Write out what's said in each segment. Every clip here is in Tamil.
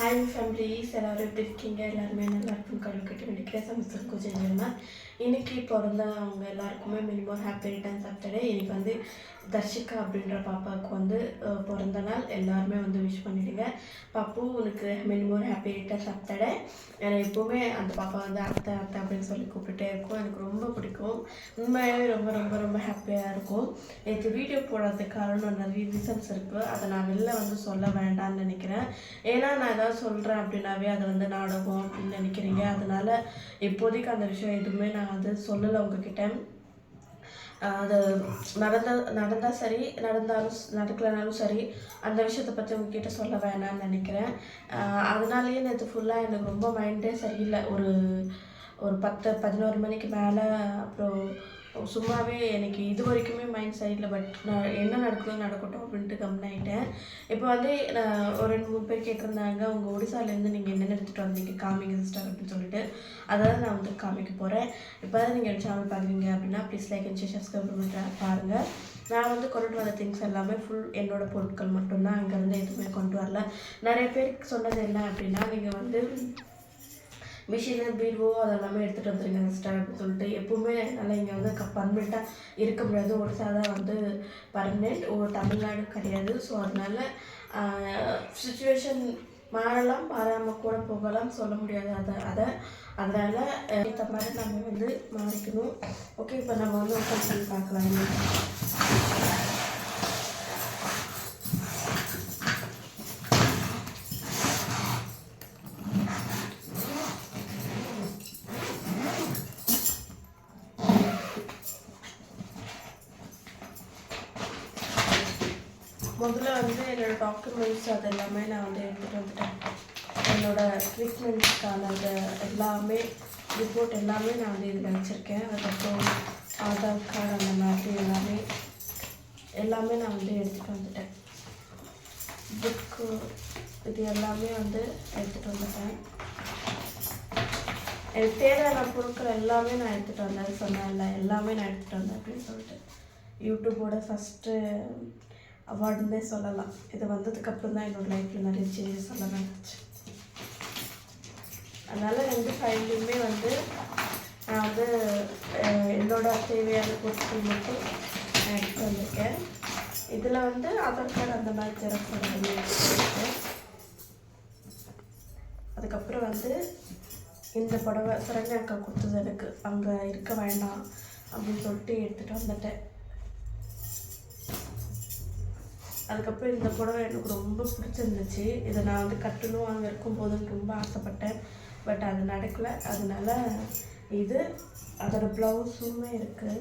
ஹாய் ஃபேமிலிஸ் எல்லோரும் எப்படி இருக்கீங்க? எல்லாருமே நல்லா இருக்கும் கடவுள் கிட்ட வேண்டிக்கிறேன். சமஸ்தர் பூஜை இன்னைக்கு பிறந்த அவங்க எல்லாருக்குமே மினிமம் ஹாப்பி ரிட்டர்ன்ஸ் ஆஃப் எனக்கு வந்து தர்ஷிகா அப்படின்ற பாப்பாவுக்கு வந்து பிறந்த நாள். எல்லாருமே வந்து விஷ் பண்ணிவிடுங்க பாப்பு உனக்கு மினிமம் ஹாப்பி ரிட்டர்ன் ஆஃப் எனக்கு எப்போவுமே அந்த பாப்பா வந்து அத்தை அத்தை அப்படின்னு சொல்லி கூப்பிட்டுட்டே இருக்கும். எனக்கு ரொம்ப பிடிக்கும். உண்மையாகவே ரொம்ப ரொம்ப ரொம்ப ஹாப்பியாக இருக்கும். நேற்று வீடியோ போடுறதுக்கு காரணம் நிறைய ரீசன்ஸ் இருக்குது அதை நான் வெளில வந்து சொல்ல வேண்டாம்னு நினைக்கிறேன். ஏன்னா நான் ஏதாவது சொல்கிறேன் அப்படின்னாவே அது வந்து நாடகம் அப்படின்னு நினைக்கிறீங்க. அதனால இப்போதைக்கு அந்த விஷயம் எதுவுமே நான் வந்து சொல்லலை உங்ககிட்ட. அது நடந்த நடந்தால் சரி நடந்தாலும் நடக்கலைனாலும் சரி அந்த விஷயத்தை பற்றி உங்ககிட்ட சொல்ல வேணாம்னு நினைக்கிறேன். அதனாலேயே நேற்று ஃபுல்லாக எனக்கு ரொம்ப மைண்டே சரியில்லை. ஒரு ஒரு பத்து பதினோரு மணிக்கு மேலே அப்புறம் சும்மாவே எனக்கு இது வரைக்குமே மைண்ட் சைடில் பட் நான் என்ன நடக்குதோ நடக்கட்டும் அப்படின்ட்டு கம்னாயிட்டேன் இப்போ வந்து நான் ஒரு ரெண்டு மூணு பேர் கேட்டிருந்தாங்க உங்கள் ஒடிசாலேருந்து நீங்கள் என்னென்ன எடுத்துகிட்டு வந்தீங்க காமிங்க சிஸ்டர் அப்படின்னு சொல்லிட்டு. அதாவது நான் வந்து காமிக்க போகிறேன் இப்போ தான் நீங்கள் சேனல் பார்க்குறீங்க அப்படின்னா please like and share subscribe பண்ணிட்டு பாருங்கள் நான் வந்து கொண்டுட்டு வந்த திங்ஸ் எல்லாமே ஃபுல் என்னோட பொருட்கள் மட்டும்தான். அங்கேருந்து எதுவுமே கொண்டு வரல. நிறைய பேருக்கு சொன்னது என்ன அப்படின்னா நீங்கள் வந்து மிஷினு பீரோ அதெல்லாமே எடுத்துகிட்டு வந்துருங்க சிஸ்டர் அப்படின்னு சொல்லிட்டு. எப்பவுமே என்னால் இங்கே வந்து க பர்மனெண்ட்டாக இருக்க முடியாது. ஒடிசா தான் வந்து பர்மனெண்ட் ஒரு தமிழ்நாடு கிடையாது. ஸோ அதனால சுச்சுவேஷன் மாறலாம் மாறாமல் கூட போகலாம். சொல்ல முடியாது. அதை அதை அதனால் ஏற்ற மாதிரி நம்ம வந்து மாறிக்கணும். ஓகே இப்போ நம்ம வந்து ஓப்பன் பண்ணி பார்க்கலாம் என்ன முதல்ல வந்து என்னோட டாக்குமெண்ட்ஸ் அது எல்லாமே நான் வந்து எடுத்துகிட்டு வந்துட்டேன். என்னோட அந்த எல்லாமே ரிப்போர்ட் எல்லாமே நான் வந்து இதில் வச்சுருக்கேன். அதுக்கப்புறம் ஆதார் கார்டு அந்த மாதிரி எல்லாமே எல்லாமே நான் வந்து எடுத்துகிட்டு வந்துட்டேன். புக்கு இது எல்லாமே வந்து எடுத்துகிட்டு வந்துட்டேன். எனக்கு தேவையான பொருட்கள் எல்லாமே நான் எடுத்துகிட்டு வந்தேன் சொன்னேன்ல எல்லாமே நான் எடுத்துகிட்டு வந்தேன் அப்படின்னு சொல்லிட்டு. யூடியூப்போட ஃபஸ்ட்டு அவார்டுன்னே சொல்லலாம். இது வந்ததுக்கப்புறம் தான் என்னோடய லைஃப்பில் நிறைய சேஞ்சஸ் எல்லாம் நடந்துச்சு. அதனால் ரெண்டு ஃபைல்லையுமே வந்து நான் வந்து என்னோட தேவையான பொருட்கள் மட்டும் நான் எடுத்து வந்திருக்கேன். இதில் வந்து ஆதார் கார்டு அந்த மாதிரி ஜெராக்ஸ் அதுக்கப்புறம் வந்து இந்த புடவை சரண்யா அக்கா கொடுத்தது எனக்கு. அங்கே இருக்க வேண்டாம் அப்படின்னு சொல்லிட்டு எடுத்துகிட்டு வந்துட்டேன். அதுக்கப்புறம் இந்த புடவை எனக்கு ரொம்ப பிடிச்சிருந்துச்சு. இதை நான் வந்து கட்டணும் அங்கே இருக்கும்போதுன்னு ரொம்ப ஆசைப்பட்டேன். பட் அது நடக்கலை. அதனால இது அதோட ப்ளவுஸுமே இருக்குது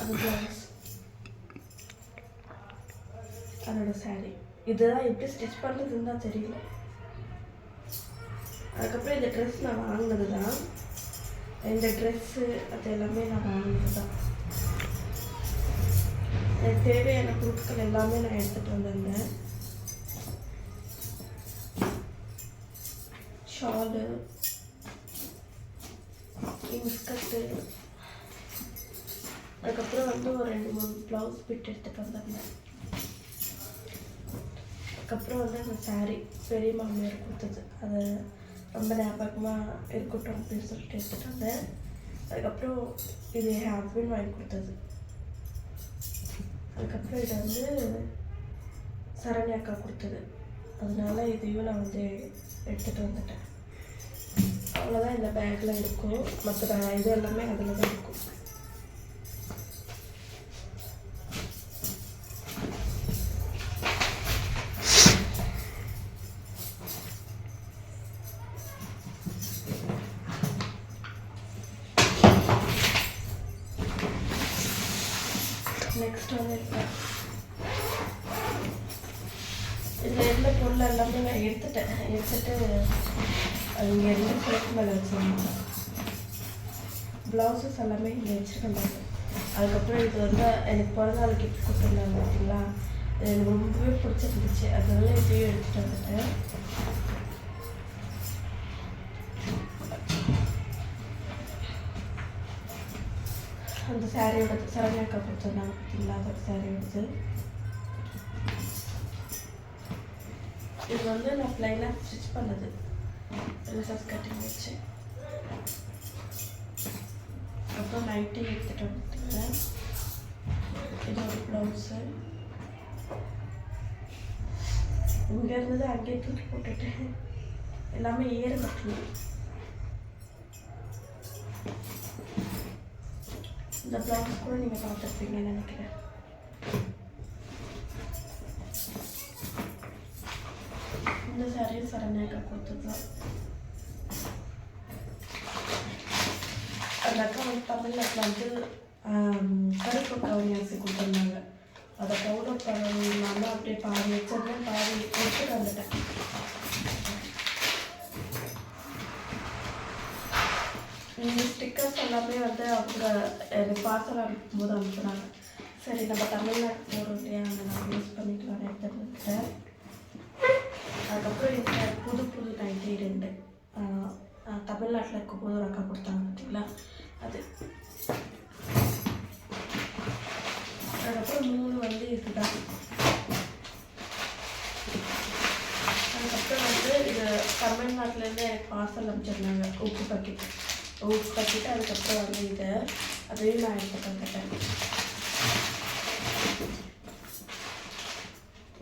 அது ப்ளவுஸ் அதோட saree. இதெல்லாம் எப்படி ஸ்டிச் பண்ணுறதுன்னு தான் தெரியல. அதுக்கப்புறம் இந்த ட்ரெஸ் நான் வாங்கினது தான் இந்த ட்ரெஸ்ஸு அது எல்லாமே நான் வாங்கினது தான் எனக்கு தேவையான பொருட்கள் எல்லாமே நான் எடுத்துகிட்டு வந்திருந்தேன். ஷாலு பிஸ்கட்டு அதுக்கப்புறம் வந்து ஒரு ரெண்டு மூணு ப்ளவுஸ் பிட் எடுத்துகிட்டு வந்திருந்தேன். அதுக்கப்புறம் வந்து அந்த சாரீ பெரிய மாமியார் கொடுத்தது. அதை ரொம்ப ஞாபகமாக இருக்கட்டும் அப்படின்னு சொல்லிட்டு எடுத்துகிட்டு வந்தேன் அதுக்கப்புறம் இது என் ஹஸ்பண்ட் வாங்கி கொடுத்தது. அதுக்கப்புறம் இதை வந்து சரண்யா அக்கா கொடுத்தது. அதனால இதையும் நான் வந்து எடுத்துகிட்டு வந்துட்டேன். அவ்வளோதான் இந்த பேக்கில் இருக்கும். மற்ற இது எல்லாமே அதில் தான் இருக்கும். அது இங்கே இருந்து பிளேட் மேலே வச்சிருந்தேன் ப்ளவுசஸ் எல்லாமே இங்கே வச்சுருக்கேன். அதுக்கப்புறம் இது வந்து எனக்கு பிறந்த நாள் கிஃப்ட் கொடுத்துருந்தாங்க பார்த்தீங்களா? இது எனக்கு ரொம்பவே பிடிச்சிருந்துச்சு. அதனால இப்பயும் எடுத்துகிட்டு வந்துட்டேன். அந்த சாரியோட சரணியாக்கா கொடுத்துருந்தாங்க பார்த்தீங்களா? அந்த சாரியோடது இது. வந்து நான் ப்ளைனாக ஸ்டிச் பண்ணது. ரிசர்ச் கட்டிங் வச்சு அப்புறம் நைட்டி எடுத்துகிட்டு வந்துட்டேன் இது ஒரு ப்ளவுஸு இங்கே இருந்தது அங்கேயே தூக்கி போட்டுட்டேன் எல்லாமே ஏற கட்டணும் இந்த ப்ளவுஸ் கூட நீங்கள் பார்த்துருப்பீங்கன்னு நினைக்கிறேன். இந்த சாரியும் சரணையாக கொடுத்துக்கலாம் அந்த அக்கா வந்து தமிழ்நாட்டில் வந்து கருப்பு கவுனி அரிசி கொடுத்துருந்தாங்க அதை டவுன்லோட் பண்ணாமல் அப்படியே பாதி வச்சிருந்தேன் பாதி எடுத்துட்டு வந்துட்டேன் இந்த ஸ்டிக்கர்ஸ் எல்லாமே வந்து அவங்க எனக்கு பார்சல் அனுப்பும்போது அனுப்புனாங்க சரி நம்ம தமிழ்நாட்டு போகிறோம் இல்லையா நான் யூஸ் பண்ணிக்கலாம் எடுத்துருந்துட்டேன் அதுக்கப்புறம் இந்த புது புது நைட்டி ரெண்டு. தமிழ்நாட்டில் இருக்கும்போது ஒரு அக்கா கொடுத்தாங்க பார்த்தீங்களா? அது. அதுக்கப்புறம் மூணு வந்து இதுதான். அதுக்கப்புறம் வந்து இது தமிழ்நாட்டிலேருந்து எனக்கு பார்சல் அனுப்பிச்சிருந்தாங்க உப்பு பக்கெட் உப்பு பக்கெட் அதுக்கப்புறம் வந்து இதை. அதையும் நான் எடுத்து பார்த்துட்டேன்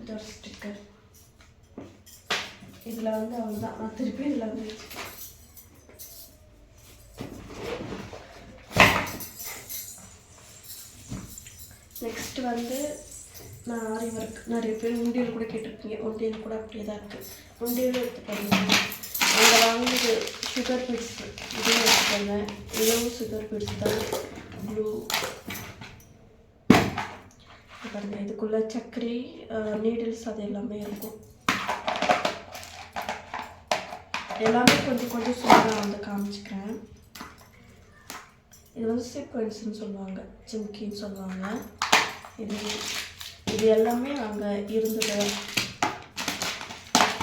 இது ஒரு ஸ்டிக்கர் இதில் வந்து அவ்வளோதான் நான் திருப்பி இதில் வந்து நெக்ஸ்ட் வந்து நான் ஆரி ஒர்க் நிறைய பேர் உண்டியல் கூட கேட்டிருப்பீங்க. உண்டியல் கூட அப்படியே தான் இருக்குது உண்டியல் எடுத்து பாருங்க. அங்கே வாங்கினது சுகர் பீட்ஸ் இதுவும் எடுத்துக்கோங்க இதுவும் சுகர் பீட்ஸ் தான். ப்ளூ பாருங்கள் இதுக்குள்ளே சர்க்கரை நீடில்ஸ் அது எல்லாமே இருக்கும். எல்லாமே கொஞ்சம் கொஞ்சம் சூப்பராக வந்து காமிச்சிக்கிறேன். இது வந்து சீக்வன்ஸ்னு சொல்லுவாங்க ஜிம்கின்னு சொல்லுவாங்க. இது இது எல்லாமே அங்கே இருந்தது.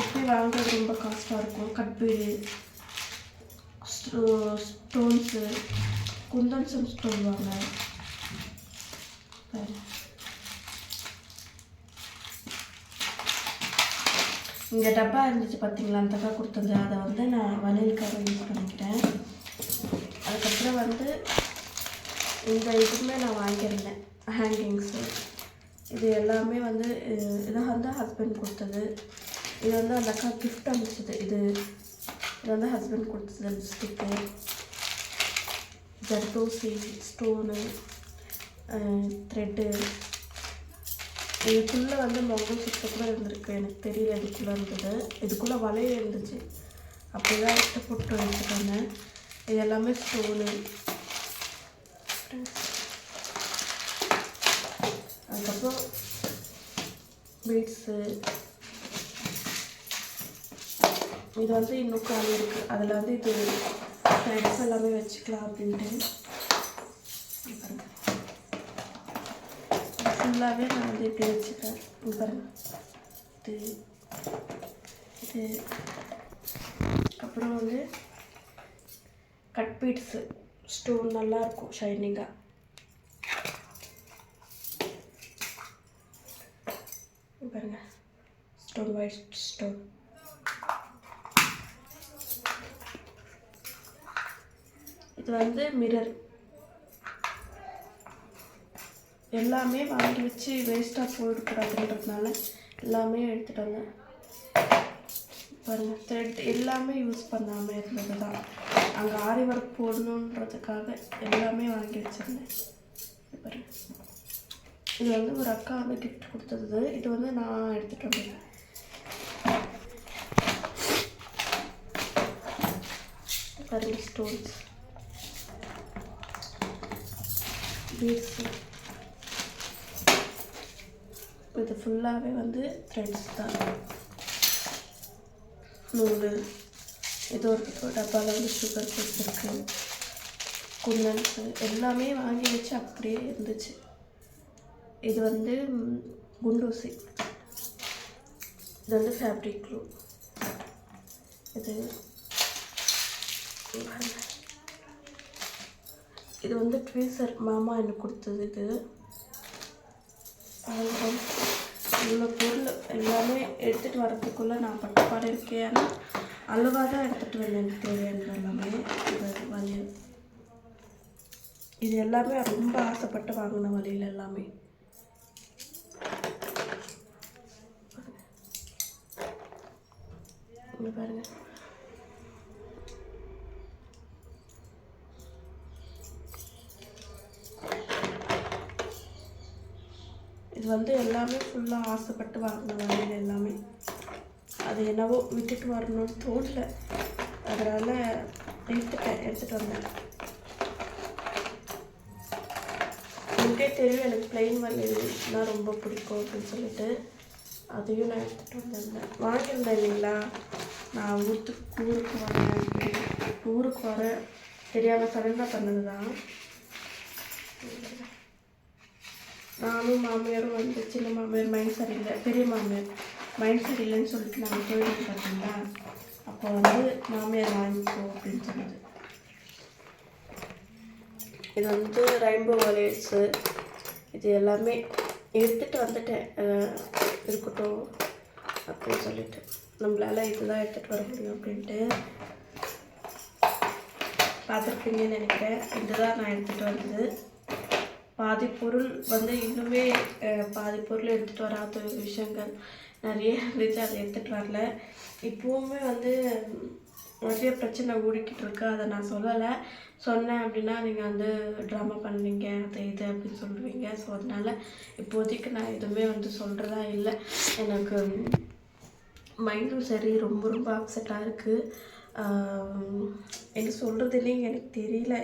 இப்போ வாங்குறது ரொம்ப காஸ்ட்டாக இருக்கும். கட்பீடு ஸ்டோன்ஸு குந்தன்சன் சொல்லுவாங்க பாரு. இங்கே டப்பா இருந்துச்சு பார்த்தீங்களா அந்த டப்பா கொடுத்தது. அதை வந்து நான் வளையலுக்காக யூஸ் பண்ணிக்கிறேன். அதுக்கப்புறம் வந்து இந்த இதுவுமே நான் வாங்கியிருந்தேன். ஹேங்கிங்ஸு இது எல்லாமே வந்து இது வந்து ஹஸ்பண்ட் கொடுத்தது. இது வந்து அந்த அக்கா கிஃப்ட் அனுப்பிச்சது. இது இது வந்து ஹஸ்பண்ட் கொடுத்தது லிப்ஸ்டிக்கு ஜர்தோசி ஸ்டோனு த்ரெட்டு இதுக்குள்ளே வந்து மொங்கல் சுத்த கூட இருந்திருக்கு. எனக்கு தெரியல இதுக்குள்ளே இருந்தது. இதுக்குள்ளே வளையல் இருந்துச்சு. அப்படி தான் எடுத்து போட்டு வச்சுருக்காங்க. இது எல்லாமே ஸ்டோனு அதுக்கப்புறம் பீட்ஸு இது வந்து இன்னும் காலி இருக்குது அதில் வந்து இது த்ரெட்ஸ் எல்லாமே வச்சுக்கலாம் அப்படின்ட்டு. ஃபுல்லாகவே நான் வந்து இப்படி வச்சுக்கிறேன் பாருங்க இது இது அப்புறம் வந்து கட் பீட்ஸு ஸ்டோன் நல்லாயிருக்கும் ஷைனிங்காக பாருங்க ஸ்டோன் ஒயிட் ஸ்டோன் இது வந்து மிரர் எல்லாமே வாங்கி வச்சு வேஸ்ட்டாக போயிடக்கூடாதுன்றதுனால எல்லாமே எடுத்துகிட்டு வந்தேன். பாருங்கள் த்ரெட் எல்லாமே யூஸ் பண்ணாமல் இருந்தது தான் அங்கே ஆரி ஒர்க் போடணுன்றதுக்காக எல்லாமே வாங்கி வச்சுருந்தேன். இது பாருங்க. இது வந்து ஒரு அக்கா வந்து கிஃப்ட் கொடுத்தது. இது வந்து நான் எடுத்துகிட்டு வந்தேன். பாருங்க ஸ்டோன்ஸ் பீட்ஸு இது ஃபுல்லாகவே வந்து த்ரெட்ஸ் தான். நூல் இது ஒரு டப்பாவில் வந்து சுகர் கொடுத்துருக்கு குண்டன்ஸு எல்லாமே வாங்கி வச்சு அப்படியே இருந்துச்சு. இது வந்து குண்டூசி. இது வந்து ஃபேப்ரிக் க்ளூ இது இது வந்து ட்வீசர் மாமா எனக்கு கொடுத்தது இது. அவ்வளோதான். இவ்வளோ பொருள் எல்லாமே எடுத்துகிட்டு வரதுக்குள்ளே நான் பட்டுப்பாடு இருக்கேன் ஆனால் அளவாக தான் எடுத்துகிட்டு வந்தேன் எனக்கு எல்லாமே. இது வளையல் இது எல்லாமே ரொம்ப ஆசைப்பட்டு வாங்கின வழியில் எல்லாமே. இங்க வந்து எல்லாமே ஃபுல்லாக ஆசைப்பட்டு வாங்கின வண்டியில் எல்லாமே. அது என்னவோ விட்டுட்டு வரணும்னு தோணல. அதனால் எடுத்துட்டேன் எடுத்துகிட்டு வந்தேன். உங்களுக்கே தெரியும் எனக்கு பிளெயின் வளையல்னா ரொம்ப பிடிக்கும் அப்படின்னு சொல்லிட்டு. அதையும் நான் எடுத்துகிட்டு வந்திருந்தேன். வாங்கியிருந்தேன் இல்லைங்களா? நான் ஊருக்கு ஊருக்கு வரேன் ஊருக்கு வர தெரியாமல் சடனாக பண்ணது தான் நானும் மாமியாரும் வந்து சின்ன மாமியார் மைண்ட் சரியில்லை பெரிய மாமியார் மைண்ட் சரியில்லைன்னு சொல்லிட்டு நாங்கள் போயிட்டு பார்த்தீங்களா அப்போ வந்து மாமியார் வாங்கிக்கோ அப்படின்னு சொன்னது. இது வந்து ரெயின்போ வாலேட்ஸு இது எல்லாமே எடுத்துகிட்டு வந்துட்டேன். இருக்கட்டும் அப்படின்னு சொல்லிட்டு. நம்மளால இதுதான் எடுத்துகிட்டு வர முடியும் அப்படின்ட்டு பார்த்துருப்பீங்கன்னு நினைக்கிறேன். இதுதான் நான் எடுத்துகிட்டு வந்தது. பாதி பொருள் வந்து இன்னுமே பாதி பொருள் எடுத்துகிட்டு வராத விஷயங்கள் நிறைய இருந்துச்சு அதை எடுத்துகிட்டு வரல. இப்போவுமே வந்து நிறைய பிரச்சனை ஓடிக்கிட்டு இருக்கு. அதை நான் சொல்லலை. சொன்னேன் அப்படின்னா நீங்கள் வந்து ட்ராமா பண்ணுவீங்க அது இது அப்படின்னு சொல்லுவீங்க. ஸோ அதனால் இப்போதைக்கு நான் எதுவுமே வந்து சொல்கிறதா இல்லை. எனக்கு மைண்டும் சரி ரொம்ப ரொம்ப அப்செட்டாக இருக்குது என்ன சொல்கிறதுனே எனக்கு தெரியல.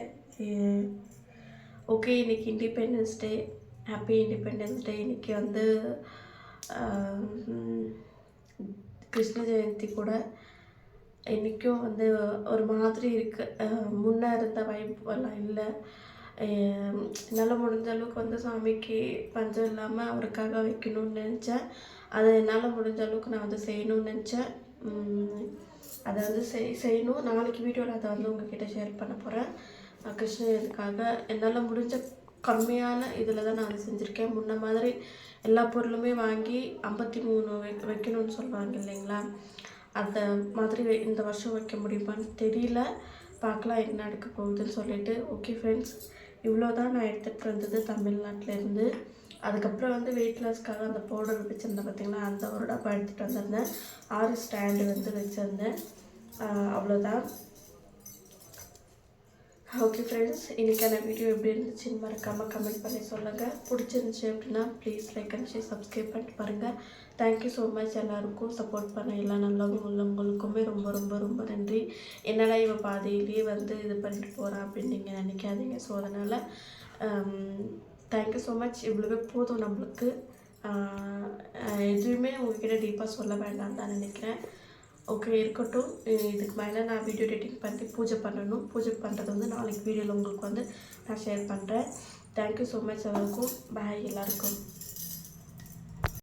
ஓகே இன்னைக்கு independence day happy independence day இன்னைக்கு வந்து கிருஷ்ண ஜெயந்தி கூட இன்றைக்கும் வந்து ஒரு மாதிரி இருக்குது முன்னே இருந்த வைப் எல்லாம் இல்லை. என்னால் முடிஞ்ச அளவுக்கு வந்து சாமிக்கு பஞ்சம் இல்லாமல் அவருக்காக வைக்கணும்னு நினச்சேன். அதை என்னால் முடிஞ்ச அளவுக்கு நான் வந்து செய்யணும்னு நினச்சேன். அதை வந்து செய் செய்யணும். நாளைக்கு வீடியோவில் அதை வந்து உங்ககிட்ட ஷேர் பண்ண போகிறேன் கிருஷ்ணகிரிக்காக என்னால் முடிஞ்ச கம்மியான இதில் தான் நான் அதை செஞ்சுருக்கேன். முன்ன மாதிரி எல்லா பொருளுமே வாங்கி ஐம்பத்தி மூணு வை வைக்கணும்னு சொல்லுவாங்க இல்லைங்களா? அந்த மாதிரி இந்த வருஷம் வைக்க முடியுமான்னு தெரியல. பார்க்கலாம் என்ன நடக்க போகுதுன்னு சொல்லிட்டு. ஓகே ஃப்ரெண்ட்ஸ் இவ்வளோ தான் நான் எடுத்துகிட்டு வந்தது தமிழ்நாட்டிலேருந்து. அதுக்கப்புறம் வந்து வெயிட் லாஸ்க்காக அந்த பவுடர் வச்சுருந்தேன் பார்த்தீங்களா? அந்த ஒரு டப்பா எடுத்துகிட்டு வந்திருந்தேன். ஆறு ஸ்டாண்டு வந்து வச்சுருந்தேன். அவ்வளோதான். ஓகே ஃப்ரெண்ட்ஸ் இன்றைக்கான வீடியோ எப்படி இருந்துச்சுன்னு மறக்காமல் கமெண்ட் பண்ணி சொல்லுங்கள் பிடிச்சிருந்துச்சி அப்படின்னா please like and share subscribe பண்ணிட்டு பாருங்கள் தேங்க்யூ ஸோ மச் எல்லாருக்கும் சப்போர்ட் பண்ண எல்லா நல்லவங்க உள்ளவங்களுக்குமே ரொம்ப ரொம்ப ரொம்ப நன்றி. என்னடா இவன் பாதியிலேயே வந்து இது பண்ணிட்டு போகிறான் அப்படின்னு நீங்கள் நினைக்காதீங்க. ஸோ அதனால் தேங்க்யூ ஸோ மச் இவ்வளவே போதும் நம்மளுக்கு. எதுவுமே உங்ககிட்ட டீப்பாக சொல்ல வேண்டாம் தான் நினைக்கிறேன். ஓகே இருக்கட்டும். இதுக்கு மேலே நான் வீடியோ எடிட்டிங் பண்ணி பூஜை பண்ணணும். பூஜை பண்ணுறது வந்து நாளைக்கு வீடியோவில் உங்களுக்கு வந்து நான் ஷேர் பண்ணுறேன் தேங்க்யூ ஸோ மச் எல்லாருக்கும் பாய் எல்லாருக்கும்.